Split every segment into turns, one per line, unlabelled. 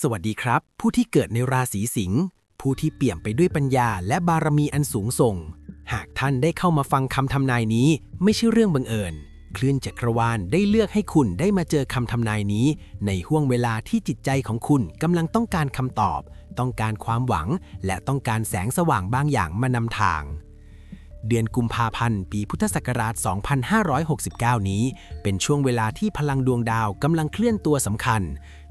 สวัสดีครับ ผู้ที่เกิดในราศีสิงห์ผู้ที่เปี่ยมไปด้วยปัญญาและบารมีอันสูงส่ง หากท่านได้เข้ามาฟังคำทำนายนี้ ไม่ใช่เรื่องบังเอิญ คลื่นจักรวาลได้เลือกให้คุณได้มาเจอคำทำนายนี้ ในห่วงเวลาที่จิตใจของคุณกำลังต้องการคำตอบ ต้องการความหวัง และต้องการแสงสว่างบางอย่างมานำทางเดือนกุมภาพันธ์ ปีพุทธศักราช 2569 นี้ เป็นช่วงเวลาที่พลังดวงดาวกำลังเคลื่อนตัวสำคัญ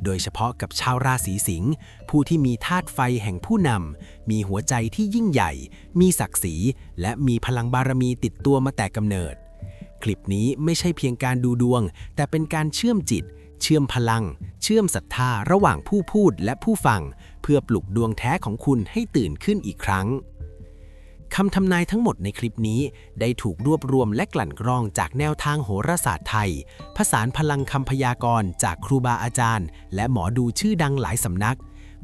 โดยเฉพาะกับชาวราศีสิงห์ผู้ที่มีธาตุไฟแห่งผู้นำ มีหัวใจที่ยิ่งใหญ่ มีศักดิ์ศรี และมีพลังบารมีติดตัวมาแต่กำเนิด คลิปนี้ไม่ใช่เพียงการดูดวง แต่เป็นการเชื่อมจิต เชื่อมพลัง เชื่อมศรัทธาระหว่างผู้พูดและผู้ฟัง เพื่อปลุกดวงแท้ของคุณให้ตื่นขึ้นอีกครั้ง คำทำนายทั้งหมดในคลิปนี้ได้ถูกรวบรวมและกลั่นกรองจากแนวทางโหราศาสตร์ไทย ผสานพลังคำพยากรณ์จากครูบาอาจารย์ และหมอดูชื่อดังหลายสำนัก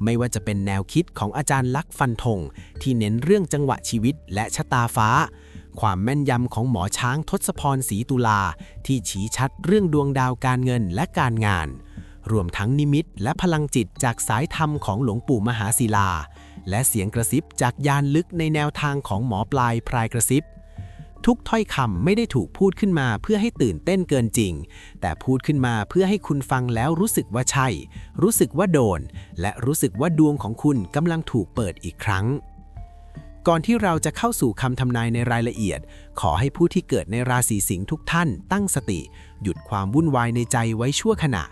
ไม่ว่าจะเป็นแนวคิดของอาจารย์ลักษ์ฟันธงที่เน้นเรื่องจังหวะชีวิตและชะตาฟ้า ความแม่นยำของหมอช้างทศพรศรีตุลา ที่ชี้ชัดเรื่องดวงดาวการเงินและการงาน รวมทั้งนิมิตและพลังจิตจากสายธรรมของหลวงปู่มหาศิลา และเสียงกระซิบจากยานลึกในแนวทางของหมอปลายพรายกระซิบ ทุกถ้อยคำไม่ได้ถูกพูดขึ้นมาเพื่อให้ตื่นเต้นเกินจริง แต่พูดขึ้นมาเพื่อให้คุณฟังแล้วรู้สึกว่าใช่ รู้สึกว่าโดน และรู้สึกว่าดวงของคุณกำลังถูกเปิดอีกครั้งก่อนที่เราจะเข้าสู่คำทำนายในรายละเอียด ขอให้ผู้ที่เกิดในราศีสิงห์ทุกท่านตั้งสติ หยุดความวุ่นวายในใจไว้ชั่วขณะ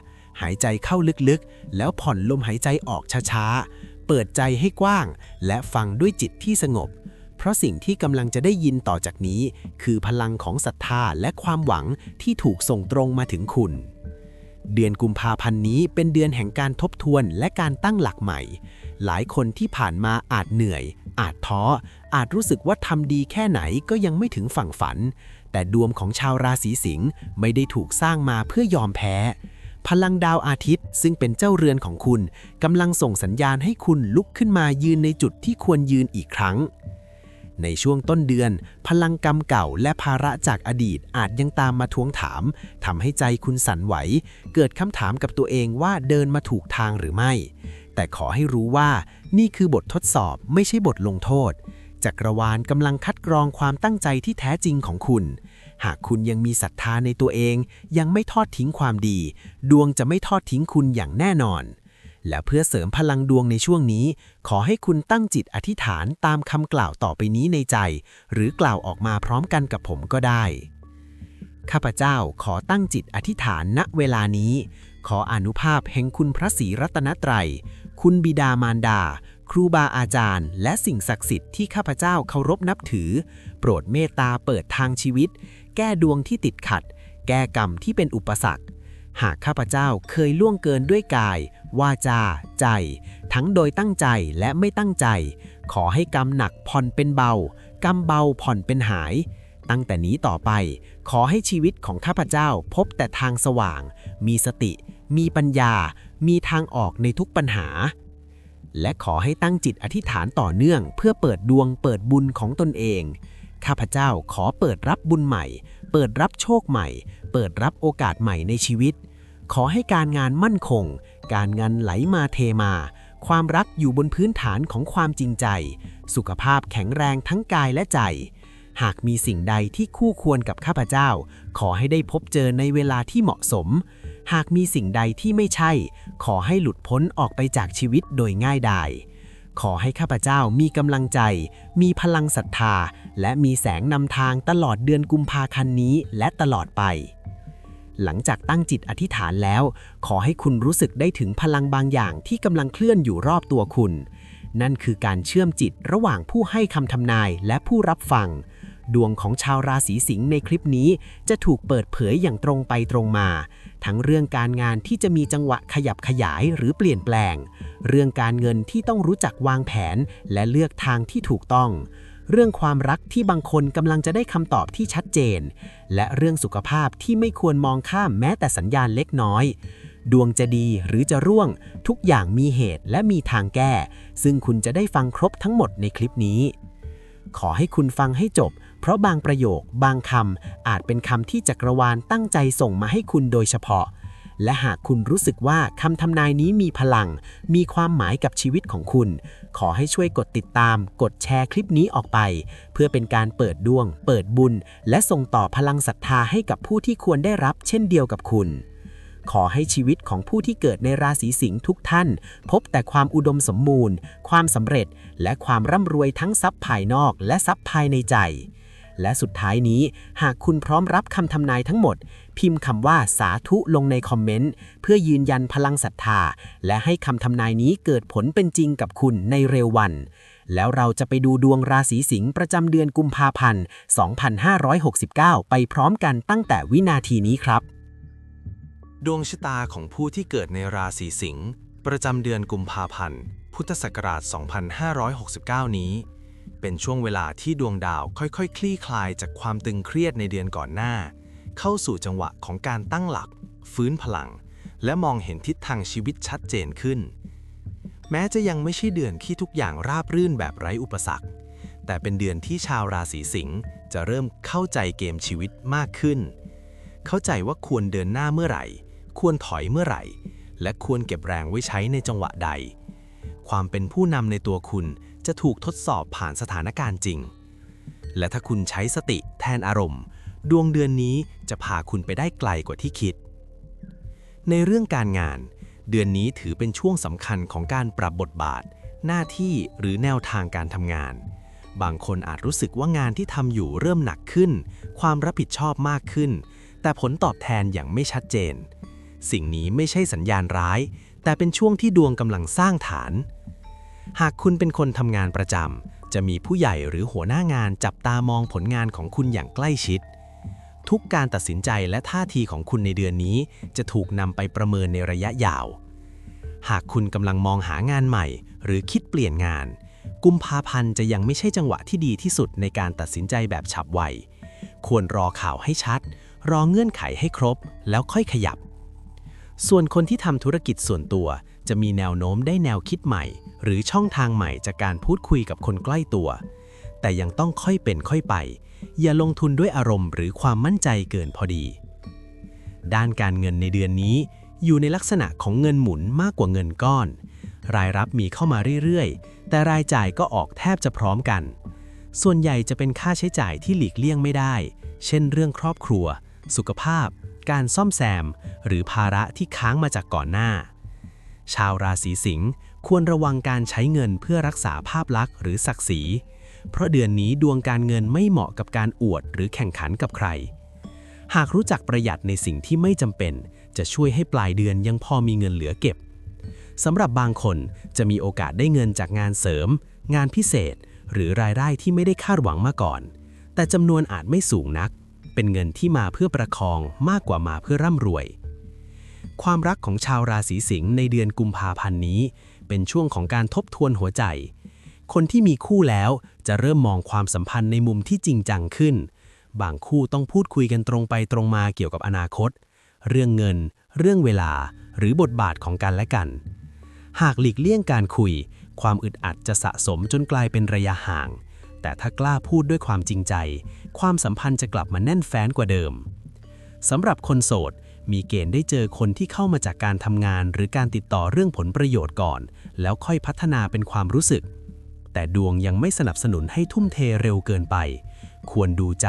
หายใจเข้าลึกๆ แล้วผ่อนลมหายใจออกช้าๆ เปิดใจให้กว้าง และฟังด้วยจิตที่สงบ เพราะสิ่งที่กำลังจะได้ยินต่อจากนี้ คือพลังของศรัทธาและความหวังที่ถูกส่งตรงมาถึงคุณ เดือนกุมภาพันธ์นี้เป็นเดือนแห่งการทบทวนและการตั้งหลักใหม่ หลายคนที่ผ่านมาอาจเหนื่อย อาจท้อ อาจรู้สึกว่าทำดีแค่ไหนก็ยังไม่ถึงฝั่งฝัน แต่ดวงของชาวราศีสิงห์ไม่ได้ถูกสร้างมาเพื่อยอมแพ้ พลังดาวอาทิตย์ซึ่งเป็นเจ้าเรือนของคุณกำลังส่งสัญญาณให้คุณลุกขึ้นมายืนในจุดที่ควรยืนอีกครั้ง ในช่วงต้นเดือน พลังกรรมเก่าและภาระจากอดีตอาจยังตามมาทวงถามทำให้ใจคุณสั่นไหว เกิดคำถามกับตัวเองว่าเดินมาถูกทางหรือไม่ แต่ขอให้รู้ว่านี่คือบททดสอบไม่ใช่บทลงโทษจักรวาลกำลังคัดกรองความตั้งใจที่แท้จริงของคุณ หากคุณยังมีศรัทธาในตัวเอง ยังไม่ทอดทิ้งความดี ดวงจะไม่ทอดทิ้งคุณอย่างแน่นอน และเพื่อเสริมพลังดวงในช่วงนี้ ขอให้คุณตั้งจิตอธิษฐานตามคำกล่าวต่อไปนี้ในใจ หรือกล่าวออกมาพร้อมกันกับผมก็ได้ ข้าพเจ้าขอตั้งจิตอธิษฐานณเวลานี้ ขออนุภาพแห่งคุณพระศรีรัตนตรัย คุณบิดามารดาครูบาอาจารย์และสิ่งศักดิ์สิทธิ์ที่ข้าพเจ้าเคารพนับถือ โปรดเมตตาเปิดทางชีวิต แก้ดวงที่ติดขัด แก้กรรมที่เป็นอุปสรรค หากข้าพเจ้าเคยล่วงเกินด้วยกาย วาจา ใจ ทั้งโดยตั้งใจและไม่ตั้งใจ ขอให้กรรมหนักผ่อนเป็นเบา กรรมเบาผ่อนเป็นหาย ตั้งแต่นี้ต่อไป ขอให้ชีวิตของข้าพเจ้าพบแต่ทางสว่าง มีสติ มีปัญญา มีทางออกในทุกปัญหาและขอให้ตั้งจิตอธิษฐานต่อเนื่อง เพื่อเปิดดวงเปิดบุญของตนเอง ข้าพเจ้าขอเปิดรับบุญใหม่ เปิดรับโชคใหม่ เปิดรับโอกาสใหม่ในชีวิต ขอให้การงานมั่นคง การเงินไหลมาเทมา ความรักอยู่บนพื้นฐานของความจริงใจ สุขภาพแข็งแรงทั้งกายและใจ หากมีสิ่งใดที่คู่ควรกับข้าพเจ้า ขอให้ได้พบเจอในเวลาที่เหมาะสม หากมีสิ่งใดที่ไม่ใช่ ขอให้หลุดพ้นออกไปจากชีวิตโดยง่ายดาย ขอให้ข้าพเจ้ามีกำลังใจ มีพลังศรัทธา และมีแสงนำทางตลอดเดือนกุมภาคันนี้และตลอดไป หลังจากตั้งจิตอธิษฐานแล้ว ขอให้คุณรู้สึกได้ถึงพลังบางอย่างที่กำลังเคลื่อนอยู่รอบตัวคุณ นั่นคือการเชื่อมจิตระหว่างผู้ให้คำทำนายและผู้รับฟัง ดวงของชาวราศีสิงห์ในคลิปนี้จะถูกเปิดเผยอย่างตรงไปตรงมา ทั้งเรื่องการงานที่จะมีจังหวะขยับขยายหรือเปลี่ยนแปลง เรื่องการเงินที่ต้องรู้จักวางแผนและเลือกทางที่ถูกต้อง เรื่องความรักที่บางคนกำลังจะได้คำตอบที่ชัดเจน และเรื่องสุขภาพที่ไม่ควรมองข้ามแม้แต่สัญญาณเล็กน้อย ดวงจะดีหรือจะร่วง ทุกอย่างมีเหตุและมีทางแก้ ซึ่งคุณจะได้ฟังครบทั้งหมดในคลิปนี้ ขอให้คุณฟังให้จบ เพราะบางประโยค บางคำอาจเป็นคำที่จักรวาลตั้งใจส่งมาให้คุณโดยเฉพาะ
และหากคุณรู้สึกว่าคำทำนายนี้มีพลัง มีความหมายกับชีวิตของคุณ ขอให้ช่วยกดติดตาม กดแชร์คลิปนี้ออกไป เพื่อเป็นการเปิดดวง เปิดบุญ และส่งต่อพลังศรัทธาให้กับผู้ที่ควรได้รับ เช่นเดียวกับคุณ ขอให้ชีวิตของผู้ที่เกิดในราศีสิงห์ทุกท่าน พบแต่ความอุดมสมบูรณ์ ความสำเร็จ และความร่ำรวยทั้งทรัพย์ภายนอกและทรัพย์ภายในใจ และสุดท้ายนี้ หากคุณพร้อมรับคำทำนายทั้งหมด พิมพ์คำว่าสาธุลงในคอมเมนต์ เพื่อยืนยันพลังศรัทธา และให้คำทำนายนี้เกิดผลเป็นจริงกับคุณในเร็ววันแล้วเราจะไปดูดวงราศีสิงห์ประจำเดือนกุมภาพันธ์ 2569 ไปพร้อมกันตั้งแต่วินาทีนี้ครับ
ดวงชะตาของผู้ที่เกิดในราศีสิงห์ประจำเดือนกุมภาพันธ์ พุทธศักราช 2569 นี้ เป็นช่วงเวลาที่ดวงดาวค่อยๆคคลี่คลายจากความตึงเครียดในเดือนก่อนหน้า เข้าสู่จังหวะของการตั้งหลัก ฟื้นพลัง และมองเห็นทิศทางชีวิตชัดเจนขึ้น แม้จะยังไม่ใช่เดือนที่ทุกอย่างราบรื่นแบบไร้อุปสรรค แต่เป็นเดือนที่ชาวราศีสิงห์จะเริ่มเข้าใจเกมชีวิตมากขึ้น เข้าใจว่าควรเดินหน้าเมื่อไหร่ ควรถอยเมื่อไหร่ และควรเก็บแรงไว้ใช้ในจังหวะใด ความเป็นผู้นำในตัวคุณจะถูกทดสอบผ่านสถานการณ์จริง และถ้าคุณใช้สติแทนอารมณ์ ดวงเดือนนี้จะพาคุณไปได้ไกลกว่าที่คิด ในเรื่องการงาน เดือนนี้ถือเป็นช่วงสำคัญของการปรับบทบาท หน้าที่หรือแนวทางการทำงานบางคนอาจรู้สึกว่างานที่ทำอยู่เริ่มหนักขึ้น ความรับผิดชอบมากขึ้น แต่ผลตอบแทนอย่างไม่ชัดเจน สิ่งนี้ไม่ใช่สัญญาณร้าย แต่เป็นช่วงที่ดวงกำลังสร้างฐาน หากคุณเป็นคนทำงานประจำจะมีผู้ใหญ่หรือหัวหน้างานจับตามองผลงานของคุณอย่างใกล้ชิด ทุกการตัดสินใจและท่าทีของคุณในเดือนนี้ จะถูกนำไปประเมินในระยะยาว หากคุณกำลังมองหางานใหม่ หรือคิดเปลี่ยนงาน กุมภาพันธ์จะยังไม่ใช่จังหวะที่ดีที่สุดในการตัดสินใจแบบฉับไว ควรรอข่าวให้ชัด รอเงื่อนไขให้ครบ แล้วค่อยขยับ ส่วนคนที่ทำธุรกิจส่วนตัว จะมีแนวโน้มได้แนวคิดใหม่ หรือช่องทางใหม่จากการพูดคุยกับคนใกล้ตัว แต่ยังต้องค่อยเป็นค่อยไป อย่าลงทุนด้วยอารมณ์หรือความมั่นใจเกินพอดี ด้านการเงินในเดือนนี้ อยู่ในลักษณะของเงินหมุนมากกว่าเงินก้อน รายรับมีเข้ามาเรื่อยๆ แต่รายจ่ายก็ออกแทบจะพร้อมกัน ส่วนใหญ่จะเป็นค่าใช้จ่ายที่หลีกเลี่ยงไม่ได้ เช่น เรื่องครอบครัว สุขภาพ การซ่อมแซม หรือภาระที่ค้างมาจากก่อนหน้า ชาวราศีสิงห์ควรระวังการใช้เงินเพื่อรักษาภาพลักษณ์หรือศักดิ์ศรี เพราะเดือนนี้ดวงการเงินไม่เหมาะกับการอวดหรือแข่งขันกับใคร หากรู้จักประหยัดในสิ่งที่ไม่จำเป็น จะช่วยให้ปลายเดือนยังพอมีเงินเหลือเก็บสำหรับบางคนจะมีโอกาสได้เงินจากงานเสริม งานพิเศษ หรือรายได้ที่ไม่ได้คาดหวังมาก่อน แต่จำนวนอาจไม่สูงนัก เป็นเงินที่มาเพื่อประคองมากกว่ามาเพื่อร่ำรวย ความรักของชาวราศีสิงห์ในเดือนกุมภาพันธ์นี้ เป็นช่วงของการทบทวนหัวใจ คนที่มีคู่แล้วจะเริ่มมองความสัมพันธ์ในมุมที่จริงจังขึ้น บางคู่ต้องพูดคุยกันตรงไปตรงมาเกี่ยวกับอนาคต เรื่องเงิน เรื่องเวลา หรือบทบาทของกันและกัน หากหลีกเลี่ยงการคุย ความอึดอัดจะสะสมจนกลายเป็นระยะห่าง แต่ถ้ากล้าพูดด้วยความจริงใจ ความสัมพันธ์จะกลับมาแน่นแฟ้นกว่าเดิมสำหรับคนโสด มีเกณฑ์ได้เจอคนที่เข้ามาจากการทำงาน หรือการติดต่อเรื่องผลประโยชน์ก่อน แล้วค่อยพัฒนาเป็นความรู้สึก แต่ดวงยังไม่สนับสนุนให้ทุ่มเทเร็วเกินไป ควรดูใจ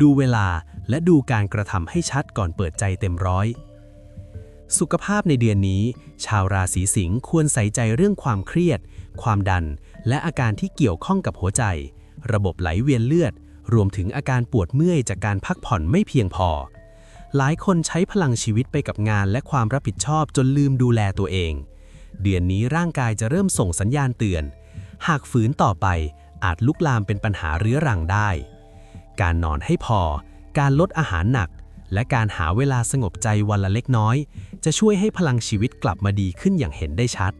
ดูเวลา และดูการกระทำให้ชัดก่อนเปิดใจเต็มร้อยสุขภาพในเดือนนี้ ชาวราศีสิงห์ควรใส่ใจเรื่องความเครียด ความดัน และอาการที่เกี่ยวข้องกับหัวใจ ระบบไหลเวียนเลือด รวมถึงอาการปวดเมื่อยจากการพักผ่อนไม่เพียงพอ หลายคนใช้พลังชีวิตไปกับงานและความรับผิดชอบจนลืมดูแลตัวเอง เดือนนี้ร่างกายจะเริ่มส่งสัญญาณเตือน หากฝืนต่อไปอาจลุกลามเป็นปัญหาเรื้อรังได้ การนอนให้พอ การลดอาหารหนัก และการหาเวลาสงบใจวันละเล็กน้อย จะช่วยให้พลังชีวิตกลับมาดีขึ้นอย่างเห็นได้ชัด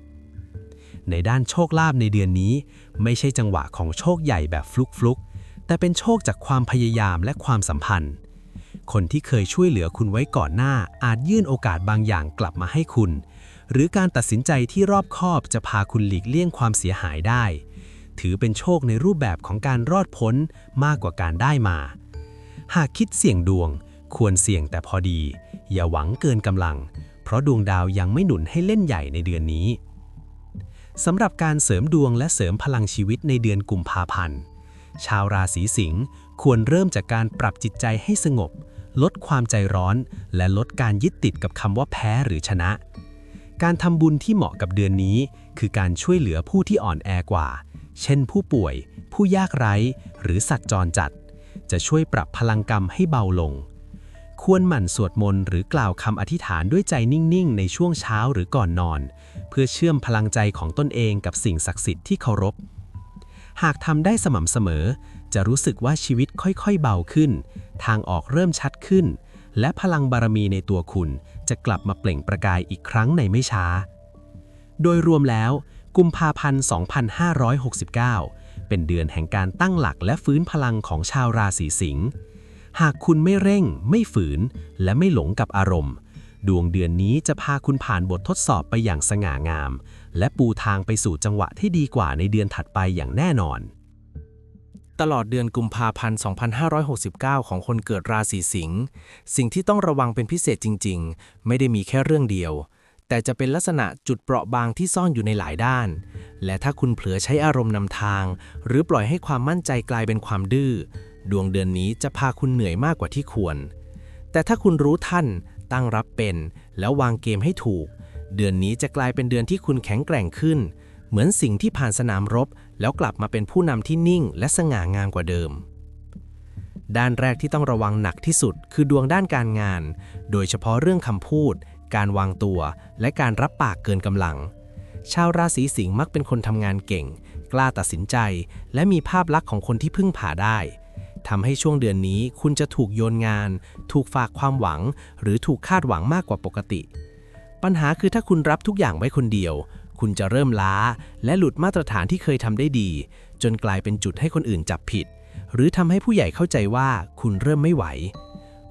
ในด้านโชคลาภในเดือนนี้ ไม่ใช่จังหวะของโชคใหญ่แบบฟลุกฟลุกๆ แต่เป็นโชคจากความพยายามและความสัมพันธ์ คนที่เคยช่วยเหลือคุณไว้ก่อนหน้า อาจยื่นโอกาสบางอย่างกลับมาให้คุณ หรือการตัดสินใจที่รอบคอบจะพาคุณหลีกเลี่ยงความเสียหายได้ ถือเป็นโชคในรูปแบบของการรอดพ้นมากกว่าการได้มา หากคิดเสี่ยงดวง ควรเสี่ยงแต่พอดี อย่าหวังเกินกำลัง เพราะดวงดาวยังไม่หนุนให้เล่นใหญ่ในเดือนนี้ สำหรับการเสริมดวงและเสริมพลังชีวิตในเดือนกุมภาพันธ์ ชาวราศีสิงห์ควรเริ่มจากการปรับจิตใจให้สงบ ลดความใจร้อน และลดการยึดติดกับคำว่าแพ้หรือชนะ การทำบุญที่เหมาะกับเดือนนี้ คือการช่วยเหลือผู้ที่อ่อนแอกว่า เช่นผู้ป่วย ผู้ยากไร้ หรือสัตว์จรจัด จะช่วยปรับพลังกรรมให้เบาลง ควรหมั่นสวดมนต์หรือกล่าวคำอธิษฐานด้วยใจนิ่งๆ ในช่วงเช้าหรือก่อนนอน เพื่อเชื่อมพลังใจของตนเองกับสิ่งศักดิ์สิทธิ์ที่เคารพ หากทำได้สม่ำเสมอ จะรู้สึกว่าชีวิตค่อยๆเบาขึ้น ทางออกเริ่มชัดขึ้น และพลังบารมีในตัวคุณ จะกลับมาเปล่งประกายอีกครั้งในไม่ช้า โดยรวมแล้ว กุมภาพันธ์ 2569 เป็นเดือนแห่งการตั้งหลักและฟื้นพลังของชาวราศีสิงห์ หากคุณไม่เร่ง ไม่ฝืน และไม่หลงกับอารมณ์ ดวงเดือนนี้จะพาคุณผ่านบททดสอบไปอย่างสง่างาม และปูทางไปสู่จังหวะที่ดีกว่าในเดือนถัดไปอย่างแน่นอน
ตลอดเดือนกุมภาพันธ์ 2569 ของคนเกิดราศีสิงห์สิ่งที่ต้องระวังเป็นพิเศษจริง ๆ ไม่ได้มีแค่เรื่องเดียว แต่จะเป็นลักษณะจุดเปราะบางที่ซ่อนอยู่ในหลายด้าน และถ้าคุณเผลอใช้อารมณ์นำทาง หรือปล่อยให้ความมั่นใจกลายเป็นความดื้อ ดวงเดือนนี้จะพาคุณเหนื่อยมากกว่าที่ควร แต่ถ้าคุณรู้ทันตั้งรับเป็น แล้ววางเกมให้ถูก เดือนนี้จะกลายเป็นเดือนที่คุณแข็งแกร่งขึ้น เหมือนสิ่งที่ผ่านสนามรบ แล้วกลับมาเป็นผู้นำที่นิ่ง และสง่างามกว่าเดิม ด้านแรกที่ต้องระวังหนักที่สุด คือดวงด้านการงาน โดยเฉพาะเรื่องคำพูด การวางตัว และการรับปากเกินกำลัง ชาวราศีสิงห์มักเป็นคนทำงานเก่ง กล้าตัดสินใจ และมีภาพลักษณ์ของคนที่พึ่งผ่าได้ ทำให้ช่วงเดือนนี้คุณจะถูกโยนงาน ถูกฝากความหวัง หรือถูกคาดหวังมากกว่าปกติ ปัญหาคือถ้าคุณรับทุกอย่างไว้คนเดียว คุณจะเริ่มล้า และหลุดมาตรฐานที่เคยทำได้ดี จนกลายเป็นจุดให้คนอื่นจับผิด หรือทำให้ผู้ใหญ่เข้าใจว่าคุณเริ่มไม่ไหว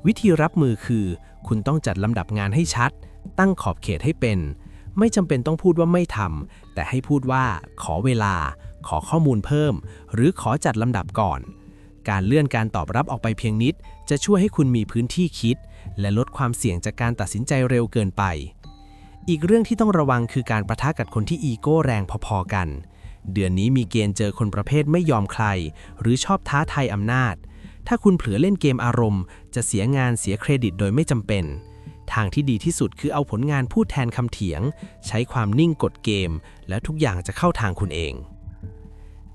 วิธีรับมือคือ คุณต้องจัดลำดับงานให้ชัด ตั้งขอบเขตให้เป็น ไม่จำเป็นต้องพูดว่าไม่ทำแต่ให้พูดว่า ขอเวลา ขอข้อมูลเพิ่ม หรือขอจัดลำดับก่อน การเลื่อนการตอบรับออกไปเพียงนิด จะช่วยให้คุณมีพื้นที่คิด และลดความเสี่ยงจากการตัดสินใจเร็วเกินไป อีกเรื่องที่ต้องระวังคือการประทะกับคนที่อีโก้แรงพอๆกัน เดือนนี้มีเกณฑ์เจอคนประเภทไม่ยอมใคร หรือชอบท้าทายอำนาจ ถ้าคุณเผลอเล่นเกมอารมณ์ จะเสียงานเสียเครดิตโดยไม่จำเป็น ทางที่ดีที่สุดคือเอาผลงานพูดแทนคำเถียง ใช้ความนิ่งกดเกม และทุกอย่างจะเข้าทางคุณเอง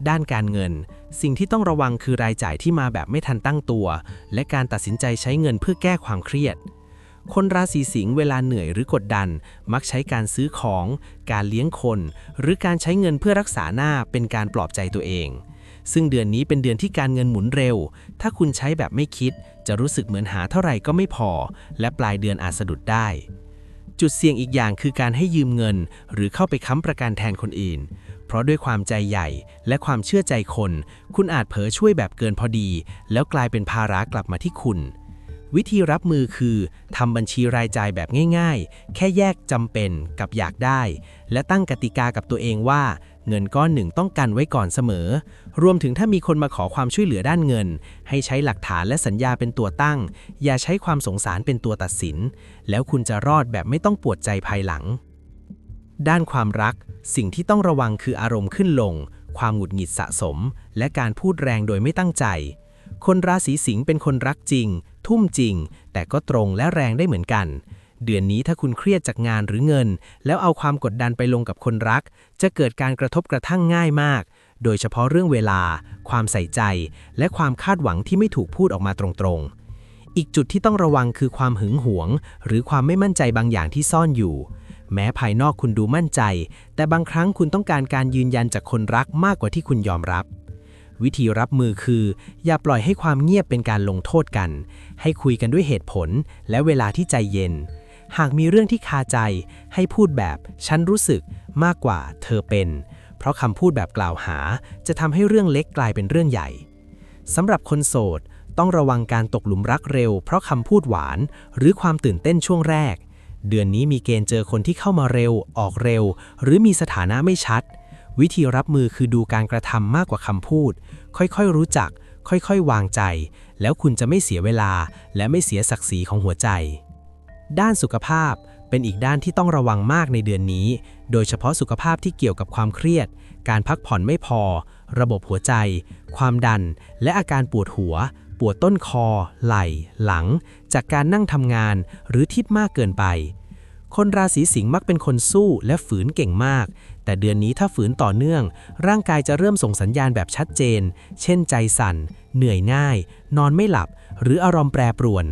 ด้านการเงิน สิ่งที่ต้องระวังคือรายจ่ายที่มาแบบไม่ทันตั้งตัว และการตัดสินใจใช้เงินเพื่อแก้ความเครียด คนราศีสิงห์เวลาเหนื่อยหรือกดดัน มักใช้การซื้อของ การเลี้ยงคน หรือการใช้เงินเพื่อรักษาหน้าเป็นการปลอบใจตัวเอง ซึ่งเดือนนี้เป็นเดือนที่การเงินหมุนเร็ว ถ้าคุณใช้แบบไม่คิด จะรู้สึกเหมือนหาเท่าไหร่ก็ไม่พอ และปลายเดือนอาจสะดุดได้จุดเสี่ยงอีกอย่างคือการให้ยืมเงิน หรือเข้าไปค้ำประกันแทนคนอื่น เพราะด้วยความใจใหญ่และความเชื่อใจคน คุณอาจเผลอช่วยแบบเกินพอดี แล้วกลายเป็นภาระกลับมาที่คุณ วิธีรับมือคือทำบัญชีรายจ่ายแบบง่าย ๆ แค่แยกจำเป็นกับอยากได้ และตั้งกติกากับตัวเองว่า เงินก้อนหนึ่งต้องกันไว้ก่อนเสมอ รวมถึงถ้ามีคนมาขอความช่วยเหลือด้านเงิน ให้ใช้หลักฐานและสัญญาเป็นตัวตั้ง อย่าใช้ความสงสารเป็นตัวตัดสิน แล้วคุณจะรอดแบบไม่ต้องปวดใจภายหลัง ด้านความรัก สิ่งที่ต้องระวังคืออารมณ์ขึ้นลง ความหงุดหงิดสะสม และการพูดแรงโดยไม่ตั้งใจ คนราศีสิงห์เป็นคนรักจริง ทุ่มจริง แต่ก็ตรงและแรงได้เหมือนกัน เดือนนี้ถ้าคุณเครียดจากงานหรือเงิน แล้วเอาความกดดันไปลงกับคนรัก จะเกิดการกระทบกระทั่งง่ายมาก โดยเฉพาะเรื่องเวลา ความใส่ใจ และความคาดหวังที่ไม่ถูกพูดออกมาตรงๆ อีกจุดที่ต้องระวังคือความหึงหวง หรือความไม่มั่นใจบางอย่างที่ซ่อนอยู่ แม้ภายนอกคุณดูมั่นใจ แต่บางครั้งคุณต้องการการยืนยันจากคนรักมากกว่าที่คุณยอมรับ วิธีรับมือคือ อย่าปล่อยให้ความเงียบเป็นการลงโทษกัน ให้คุยกันด้วยเหตุผล และเวลาที่ใจเย็น หากมีเรื่องที่คาใจ ให้พูดแบบฉันรู้สึกมากกว่าเธอเป็น เพราะคำพูดแบบกล่าวหา จะทำให้เรื่องเล็กกลายเป็นเรื่องใหญ่สำหรับคนโสดต้องระวังการตกหลุมรักเร็ว เพราะคำพูดหวาน หรือความตื่นเต้นช่วงแรก เดือนนี้มีเกณฑ์เจอคนที่เข้ามาเร็ว ออกเร็ว หรือมีสถานะไม่ชัด วิธีรับมือคือดูการกระทำมากกว่าคำพูด ค่อยๆรู้จัก ค่อยๆ วางใจ แล้วคุณจะไม่เสียเวลา และไม่เสียศักดิ์ศรีของหัวใจ ด้านสุขภาพเป็นอีกด้านที่ต้องระวังมากในเดือนนี้ โดยเฉพาะสุขภาพที่เกี่ยวกับความเครียด การพักผ่อนไม่พอ ระบบหัวใจ ความดัน และอาการปวดหัว ปวดต้นคอ ไหล่ หลัง จากการนั่งทำงานหรือทิดมากเกินไป คนราศีสิงห์มักเป็นคนสู้และฝืนเก่งมาก แต่เดือนนี้ถ้าฝืนต่อเนื่อง ร่างกายจะเริ่มส่งสัญญาณแบบชัดเจน เช่นใจสั่น เหนื่อยง่าย นอนไม่หลับ หรืออารมณ์แปรปรวน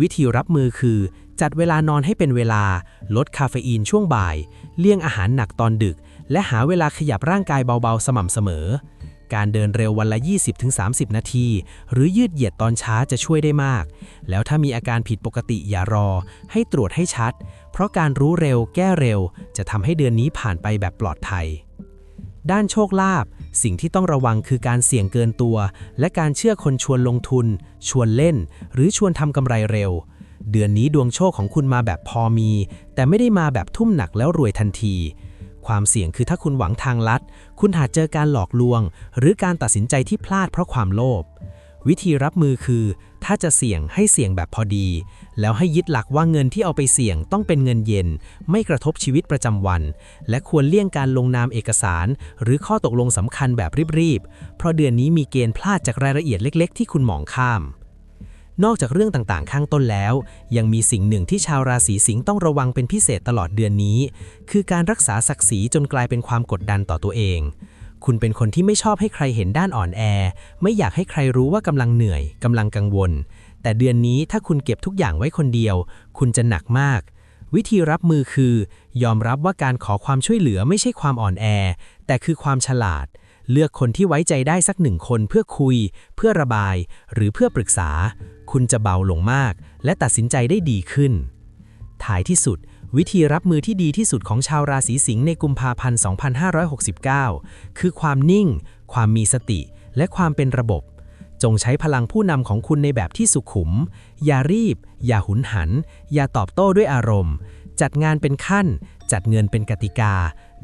วิธีรับมือคือ จัดเวลานอนให้เป็นเวลา ลดคาเฟอีนช่วงบ่าย เลี่ยงอาหารหนักตอนดึก และหาเวลาขยับร่างกายเบาๆ สม่ำเสมอ การเดินเร็ววันละ 20-30 นาที หรือยืดเหยียดตอนช้าจะช่วยได้มาก แล้วถ้ามีอาการผิดปกติอย่ารอ ให้ตรวจให้ชัด เพราะการรู้เร็วแก้เร็ว จะทำให้เดือนนี้ผ่านไปแบบปลอดภัย ด้านโชคลาภสิ่งที่ต้องระวังคือการเสี่ยงเกินตัว และการเชื่อคนชวนลงทุน ชวนเล่น หรือชวนทำกำไรเร็ว เดือนนี้ดวงโชคของคุณมาแบบพอมี แต่ไม่ได้มาแบบทุ่มหนักแล้วรวยทันที ความเสี่ยงคือถ้าคุณหวังทางลัด คุณอาจเจอการหลอกลวง หรือการตัดสินใจที่พลาดเพราะความโลภ วิธีรับมือคือ ถ้าจะเสี่ยงให้เสี่ยงแบบพอดี แล้วให้ยึดหลักว่าเงินที่เอาไปเสี่ยงต้องเป็นเงินเย็น ไม่กระทบชีวิตประจำวัน และควรเลี่ยงการลงนามเอกสาร หรือข้อตกลงสำคัญแบบรีบๆ เพราะเดือนนี้มีเกณฑ์พลาดจากรายละเอียดเล็ก ๆ ที่คุณมองข้าม นอกจากเรื่องต่างๆ ข้างต้นแล้ว ยังมีสิ่งหนึ่งที่ชาวราศีสิงห์ต้องระวังเป็นพิเศษตลอดเดือนนี้ คือการรักษาศักดิ์ศรีจนกลายเป็นความกดดันต่อตัวเอง คุณเป็นคนที่ไม่ชอบให้ใครเห็นด้านอ่อนแอ ไม่อยากให้ใครรู้ว่ากำลังเหนื่อยกำลังกังวล แต่เดือนนี้ถ้าคุณเก็บทุกอย่างไว้คนเดียว คุณจะหนักมากวิธีรับมือคือ ยอมรับว่าการขอความช่วยเหลือไม่ใช่ความอ่อนแอ แต่คือความฉลาด เลือกคนที่ไว้ใจได้สักหนึ่งคนเพื่อคุย เพื่อระบาย หรือเพื่อปรึกษา คุณจะเบาลงมาก และตัดสินใจได้ดีขึ้น ท้ายที่สุด วิธีรับมือที่ดีที่สุดของชาวราศีสิงห์ในกุมภาพันธ์ 2569 คือความนิ่ง ความมีสติ และความเป็นระบบ จงใช้พลังผู้นำของคุณในแบบที่สุขุม อย่ารีบ อย่าหุนหัน อย่าตอบโต้ด้วยอารมณ์ จัดงานเป็นขั้น จัดเงินเป็นกติกา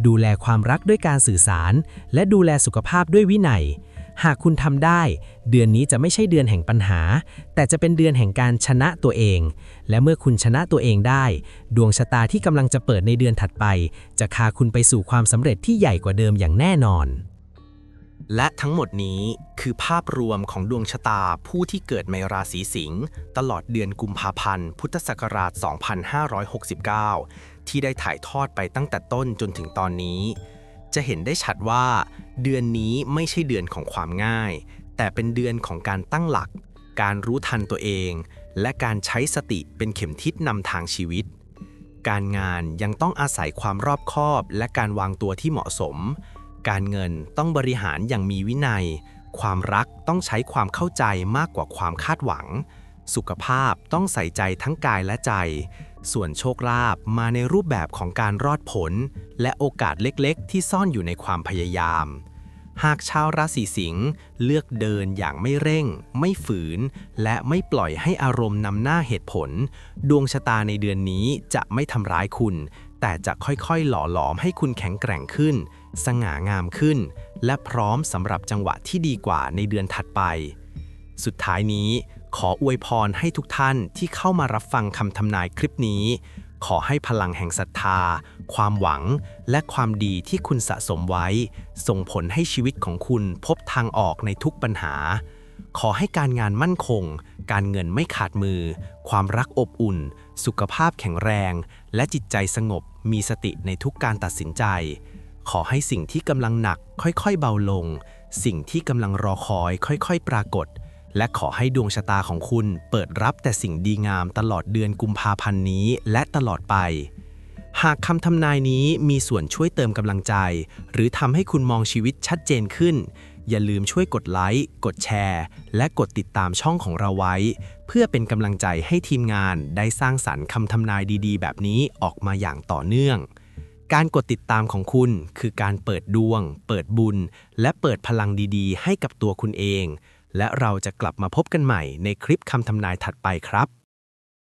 ดูแลความรักด้วยการสื่อสาร และดูแลสุขภาพด้วยวินัย หากคุณทำได้ เดือนนี้จะไม่ใช่เดือนแห่งปัญหา แต่จะเป็นเดือนแห่งการชนะตัวเอง และเมื่อคุณชนะตัวเองได้ ดวงชะตาที่กำลังจะเปิดในเดือนถัดไป จะพาคุณไปสู่ความสำเร็จที่ใหญ่กว่าเดิมอย่างแน่นอน
และทั้งหมดนี้คือภาพรวมของดวงชะตาผู้ที่เกิดในราศีสิงห์ตลอดเดือนกุมภาพันธ์ พุทธศักราช 2569 ที่ได้ถ่ายทอดไปตั้งแต่ต้นจนถึงตอนนี้ จะเห็นได้ชัดว่า เดือนนี้ไม่ใช่เดือนของความง่าย แต่เป็นเดือนของการตั้งหลัก การรู้ทันตัวเอง และการใช้สติเป็นเข็มทิศนำทางชีวิต การงานยังต้องอาศัยความรอบคอบและการวางตัวที่เหมาะสม การเงินต้องบริหารอย่างมีวินัย ความรักต้องใช้ความเข้าใจมากกว่าความคาดหวัง สุขภาพต้องใส่ใจทั้งกายและใจ ส่วนโชคลาภมาในรูปแบบของการรอดผล และโอกาสเล็กๆ ที่ซ่อนอยู่ในความพยายาม หากชาวราศีสิงห์เลือกเดินอย่างไม่เร่ง ไม่ฝืน และไม่ปล่อยให้อารมณ์นำหน้าเหตุผล ดวงชะตาในเดือนนี้จะไม่ทำร้ายคุณ แต่จะค่อยๆ หล่อหลอมให้คุณแข็งแกร่งขึ้น สง่างามขึ้น และพร้อมสำหรับจังหวะที่ดีกว่าในเดือนถัดไป สุดท้ายนี้ขออวยพรให้ทุกท่านที่เข้ามารับฟังคำทำนายคลิปนี้ ขอให้พลังแห่งศรัทธา ความหวัง และความดีที่คุณสะสมไว้ ส่งผลให้ชีวิตของคุณพบทางออกในทุกปัญหา ขอให้การงานมั่นคง การเงินไม่ขาดมือ ความรักอบอุ่น สุขภาพแข็งแรง และจิตใจสงบมีสติในทุกการตัดสินใจ ขอให้สิ่งที่กำลังหนักค่อยๆเบาลง สิ่งที่กำลังรอคอยค่อยๆ ปรากฏ และขอให้ดวงชะตาของคุณเปิดรับแต่สิ่งดีงามตลอดเดือนกุมภาพันธ์นี้และตลอดไป หากคำทำนายนี้มีส่วนช่วยเติมกำลังใจ หรือทำให้คุณมองชีวิตชัดเจนขึ้น อย่าลืมช่วยกดไลค์ กดแชร์ และกดติดตามช่องของเราไว้ เพื่อเป็นกำลังใจให้ทีมงานได้สร้างสรรค์คำทำนายดีๆ แบบนี้ออกมาอย่างต่อเนื่อง การกดติดตามของคุณคือการเปิดดวง เปิดบุญ และเปิดพลังดีๆ ให้กับตัวคุณเอง และเราจะกลับมาพบกันใหม่ในคลิปคำทำนายถัดไปครับ